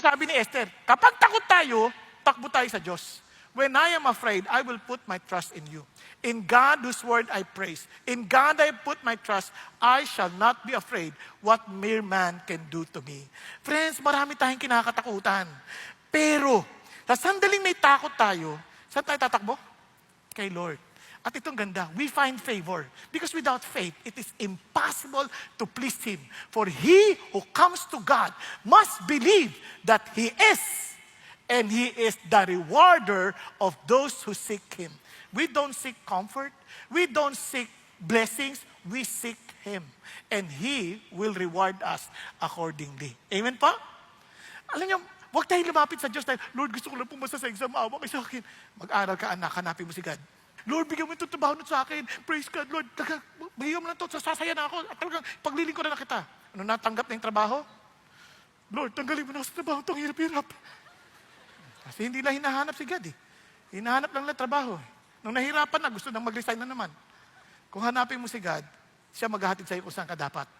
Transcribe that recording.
sinasabi ni Esther, kapag takot tayo, takbo tayo sa Diyos. When I am afraid, I will put my trust in you. In God whose word I praise. In God I put my trust. I shall not be afraid what mere man can do to me. Friends, marami tayong kinakatakutan. Pero, sa sandaling may takot tayo, saan tayo tatakbo? Kay Lord. At itong ganda, we find favor. Because without faith, it is impossible to please Him. For he who comes to God must believe that He is and He is the rewarder of those who seek Him. We don't seek comfort. We don't seek blessings. We seek Him. And He will reward us accordingly. Amen po? Alam niyo, huwag tayong lumapit sa Diyos tayo, Lord, gusto ko lang pumasa sa exam, awa kayo sa akin. Mag-aral ka, anak, hanapin mo si God. Lord, bigyan mo itong trabaho nun sa akin. Praise God, Lord. Talaga, bigyan mo na ito, sasaya na ako. At talagang, pagliling ko na, na kita. Ano, natanggap na yung trabaho? Lord, tanggalin mo na sa trabaho itong hirap-hirap. Kasi hindi lang hinahanap si God eh. Hinahanap lang na trabaho. eh. Nung nahirapan na, gusto nang mag-resign na naman. Kung hanapin mo si God, siya maghahatid sa iyo kung saan ka dapat.